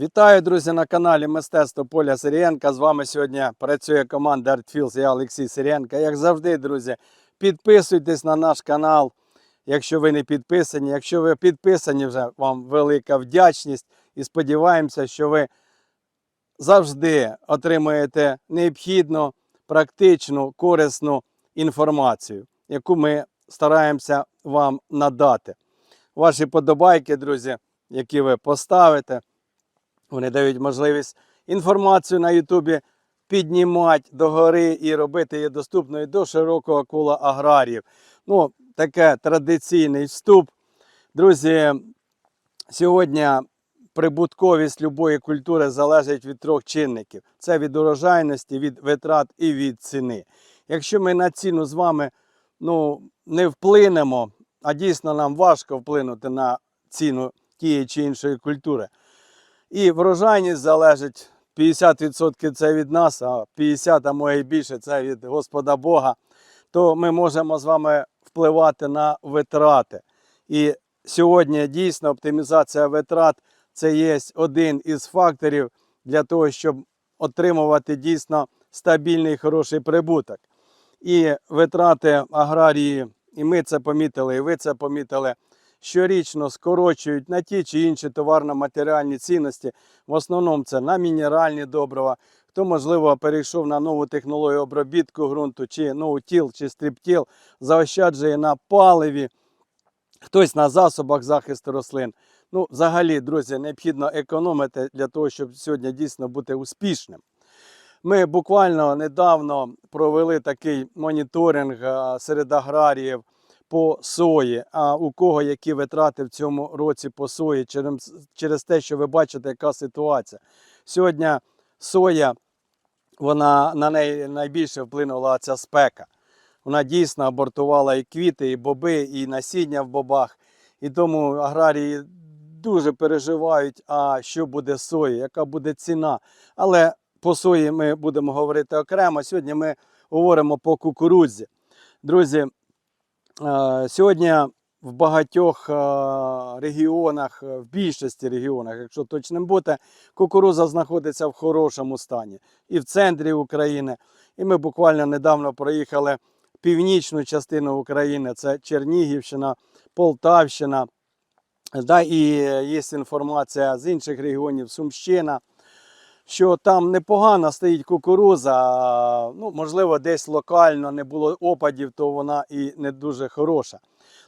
Вітаю, друзі, на каналі Мистецтво Поля Сирієнка. З вами сьогодні працює команда ArtFields, я Олексій Сирієнка. Як завжди, друзі, підписуйтесь на наш канал, якщо ви не підписані. Якщо ви підписані, вже вам велика вдячність і сподіваємося, що ви завжди отримуєте необхідну, практичну, корисну інформацію, яку ми стараємося вам надати. Ваші подобайки, друзі, які ви поставите. Вони дають можливість інформацію на Ютубі піднімати догори і робити її доступною до широкого кола аграріїв. Ну, таке традиційний вступ. Друзі, сьогодні прибутковість любої культури залежить від трьох чинників: це від урожайності, від витрат і від ціни. Якщо ми на ціну з вами ну, не вплинемо, а дійсно нам важко вплинути на ціну тієї чи іншої культури. І врожайність залежить 50% це від нас, а 50%, а може і більше це від Господа Бога, то ми можемо з вами впливати на витрати. І сьогодні дійсно оптимізація витрат це є один із факторів для того, щоб отримувати дійсно стабільний хороший прибуток. І витрати аграрії, і ми це помітили, і ви це помітили, щорічно скорочують на ті чи інші товарно-матеріальні цінності. В основному це на мінеральні добрива. Хто, можливо, перейшов на нову технологію обробітку ґрунту, чи ноутіл, чи стріптіл, заощаджує на паливі, хтось на засобах захисту рослин. Ну, взагалі, друзі, необхідно економити для того, щоб сьогодні дійсно бути успішним. Ми буквально недавно провели такий моніторинг серед аграріїв по сої. А у кого які витрати в цьому році по сої, через, через те, що ви бачите, яка ситуація. Сьогодні соя, вона на неї найбільше вплинула ця спека. Вона дійсно абортувала і квіти, і боби, і насіння в бобах. І тому аграрії дуже переживають, а що буде сої, яка буде ціна. Але по сої ми будемо говорити окремо. Сьогодні ми говоримо по кукурудзі. Друзі, сьогодні в багатьох е, регіонах, е, в більшості регіонах, якщо точним бути, кукуруза знаходиться в хорошому стані. І в центрі України. І ми буквально недавно проїхали північну частину України, це Чернігівщина, Полтавщина. Да, і є інформація з інших регіонів, Сумщина, що там непогано стоїть кукуруза. Ну, можливо, десь локально не було опадів, то вона і не дуже хороша.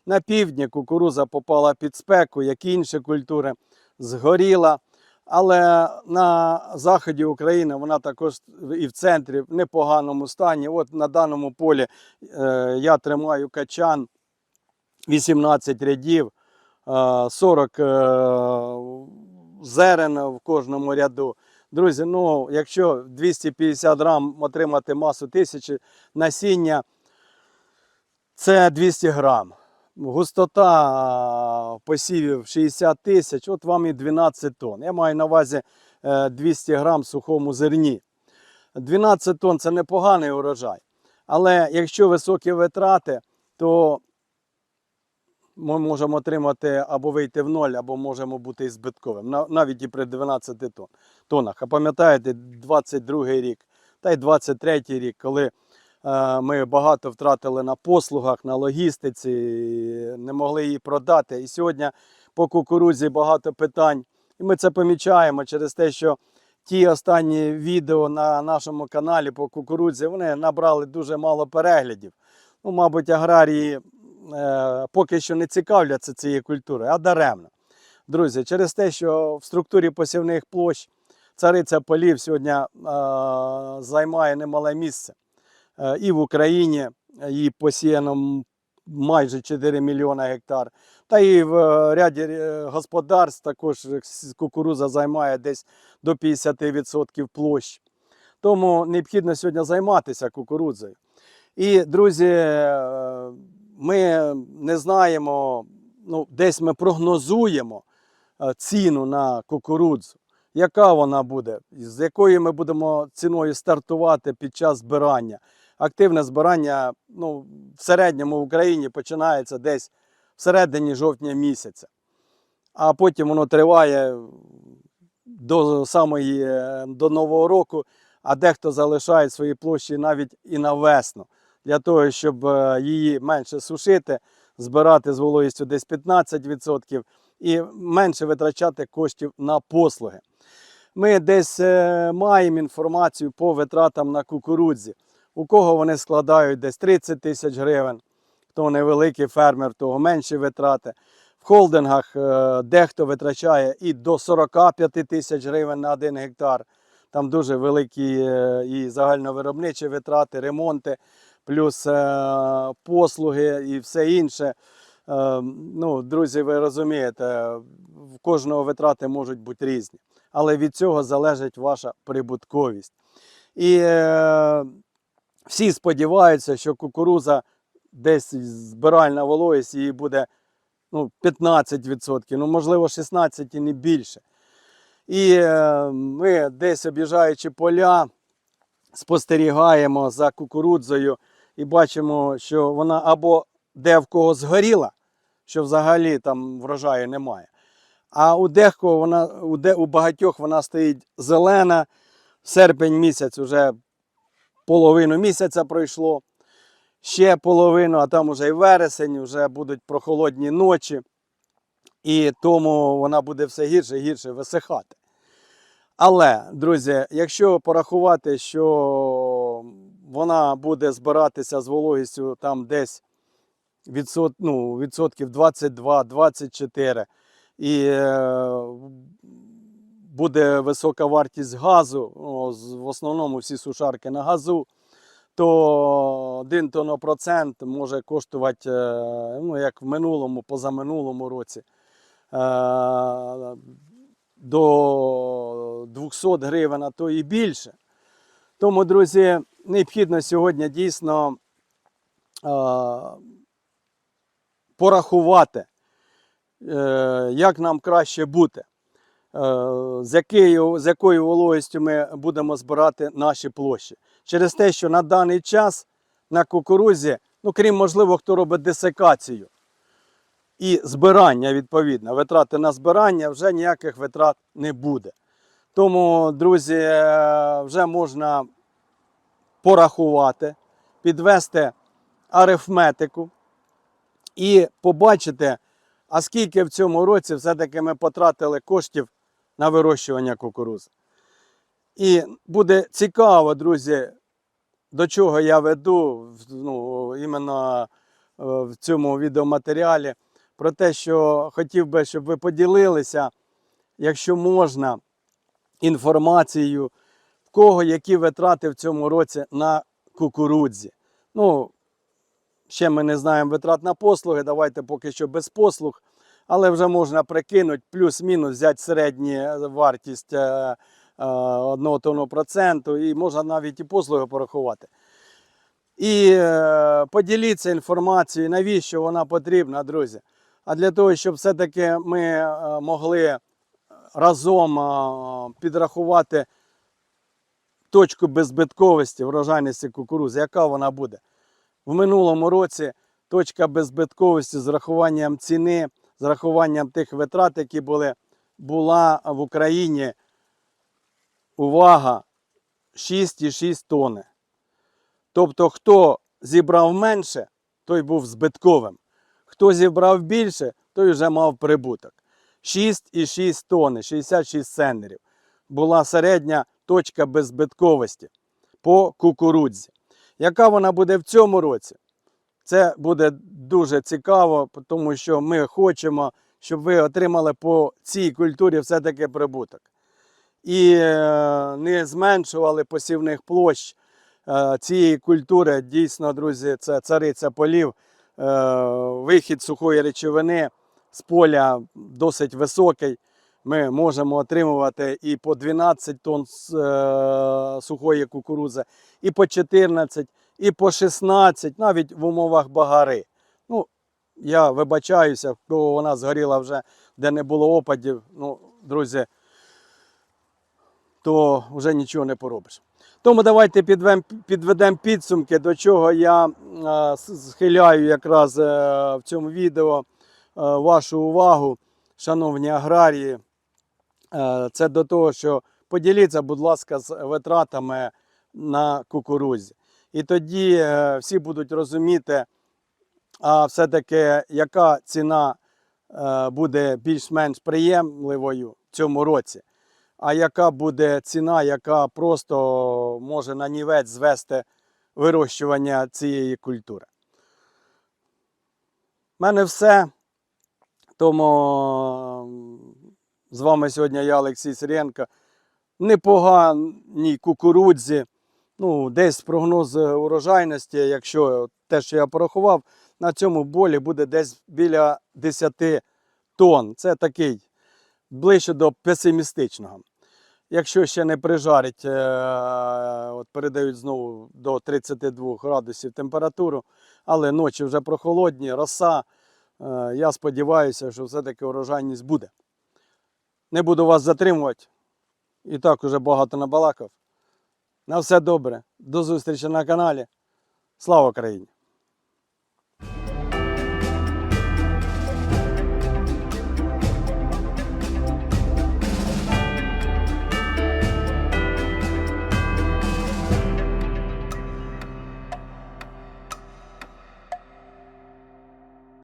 На півдні кукуруза попала під спеку, як і інші культури, згоріла. Але на заході України вона також і в центрі в непоганому стані. От на даному полі е, я тримаю качан 18 рядів. е, 40 е, зерен в кожному ряду. Друзі, ну якщо 250 грам отримати масу тисячі насіння, це 200 грам. Густота посівів 60 тисяч, от вам і 12 тонн. Я маю на увазі е, 200 грам сухому зерні. 12 тонн це непоганий урожай. Але якщо високі витрати, то ми можемо отримати або вийти в ноль, або можемо бути і збитковим, навіть і при 12 тонн, тоннах. А пам'ятаєте, 22 рік та й 23 рік, коли е, ми багато втратили на послугах, на логістиці, не могли її продати. І сьогодні по кукурудзі багато питань. І ми це помічаємо через те, що ті останні відео на нашому каналі по кукурудзі вони набрали дуже мало переглядів. Ну, мабуть, аграрії поки що не цікавляться цією культурою, а даремно. Друзі, через те, що в структурі посівних площ цариця полів сьогодні е, займає немале місце. Е, і в Україні її посіяно майже 4 мільйони гектар. Та і в е, ряді е, господарств також кукуруза займає десь до 50% площ. Тому необхідно сьогодні займатися кукурудзою. І, друзі, е, ми не знаємо, ну, десь ми прогнозуємо е, ціну на кукурудзу, яка вона буде, з якою ми будемо ціною стартувати під час збирання. Активне збирання ну, в середньому в Україні починається десь в середині жовтня місяця, а потім воно триває до самої е, до Нового року, а дехто залишає свої площі навіть і на весну, для того, щоб е, її менше сушити, збирати з вологістю десь 15% і менше витрачати коштів на послуги. Ми десь е, маємо інформацію по витратам на кукурудзі. У кого вони складають десь 30 тисяч гривень, хто невеликий фермер, того менші витрати. В холдингах е, дехто витрачає і до 45 тисяч гривень на один гектар. Там дуже великі і загальновиробничі витрати, ремонти, плюс е, послуги і все інше. Е, Ну, друзі, ви розумієте, в кожного витрати можуть бути різні, але від цього залежить ваша прибутковість. І е, всі сподіваються, що кукуруза десь збиральна вологість її буде ну, 15%, ну, можливо, 16% і не більше. І ми десь об'їжджаючи поля, спостерігаємо за кукурудзою і бачимо, що вона або де в кого згоріла, що взагалі там врожаю немає. А у дехого вона, у, де, у багатьох вона стоїть зелена. Серпень місяць вже половину місяця пройшло. Ще половину, а там уже і вересень, вже будуть прохолодні ночі. І тому вона буде все гірше і гірше висихати. Але, друзі, якщо порахувати, що вона буде збиратися з вологістю там десь відсот, ну, відсотків 22-24, і е, буде висока вартість газу, в основному всі сушарки на газу, то 1 тонопроцент може коштувати, е, ну, як в минулому, позаминулому році, е, до 200 гривень, а то і більше. Тому, друзі, необхідно сьогодні дійсно порахувати, е, як нам краще бути, е, з, якою, з якою вологістю ми будемо збирати наші площі. Через те, що на даний час на кукурузі, ну крім можливо, хто робить десикацію і збирання, відповідно, витрати на збирання, вже ніяких витрат не буде. Тому, друзі, е, вже можна порахувати, підвести арифметику і побачити, а скільки в цьому році все-таки ми потратили коштів на вирощування кукурузи. І буде цікаво, друзі, до чого я веду ну, іменно е, в цьому відеоматеріалі, про те, що хотів би, щоб ви поділилися, якщо можна, інформацією, кого які витрати в цьому році на кукурудзі. Ну, ще ми не знаємо витрат на послуги, давайте поки що без послуг, але вже можна прикинути, плюс-мінус взяти середню вартість е, е, одного тонну проценту, і можна навіть і послуги порахувати. І е, поділіться інформацією, навіщо вона потрібна, друзі. А для того, щоб все-таки ми е, могли разом е, підрахувати точку беззбитковості врожайності кукурузи, яка вона буде. В минулому році точка беззбитковості з рахуванням ціни, з рахуванням тих витрат, які були, була в Україні, увага, 6,6 тонни. Тобто, хто зібрав менше, той був збитковим. Хто зібрав більше, той вже мав прибуток. 6,6 тонни, 66 центнерів була середня точка беззбитковості по кукурудзі. Яка вона буде в цьому році? Це буде дуже цікаво, тому що ми хочемо, щоб ви отримали по цій культурі все-таки прибуток. І е, не зменшували посівних площ е, цієї культури. Дійсно, друзі, це цариця полів. Е, Вихід сухої речовини з поля досить високий. Ми можемо отримувати і по 12 тонн е, сухої кукурузи, і по 14, і по 16, навіть в умовах багари. Ну, я вибачаюся, кого вона згоріла вже, де не було опадів. Ну, друзі, то вже нічого не поробиш. Тому давайте підведемо підведем підсумки, до чого я е, схиляю якраз е, в цьому відео вашу увагу, шановні аграрії. Е, Це до того, що поділіться, будь ласка, з витратами на кукурудзі. І тоді е, всі будуть розуміти, а все-таки яка ціна е, буде більш-менш приємливою в цьому році, а яка буде ціна, яка просто може на нівець звести вирощування цієї культури. У мене все. Тому з вами сьогодні я, Олексій Сиренко. Непоганій кукурудзі. Ну, десь прогноз урожайності, якщо те, що я порахував, на цьому болі буде десь біля 10 тонн. Це такий ближче до песимістичного. Якщо ще не прижарить, е, от передають знову до 32 градусів температуру, але ночі вже прохолодні, роса. Е, Я сподіваюся, що все-таки урожайність буде. Не буду вас затримувати. І так уже багато набалакав. На все добре. До зустрічі на каналі. Слава Україні!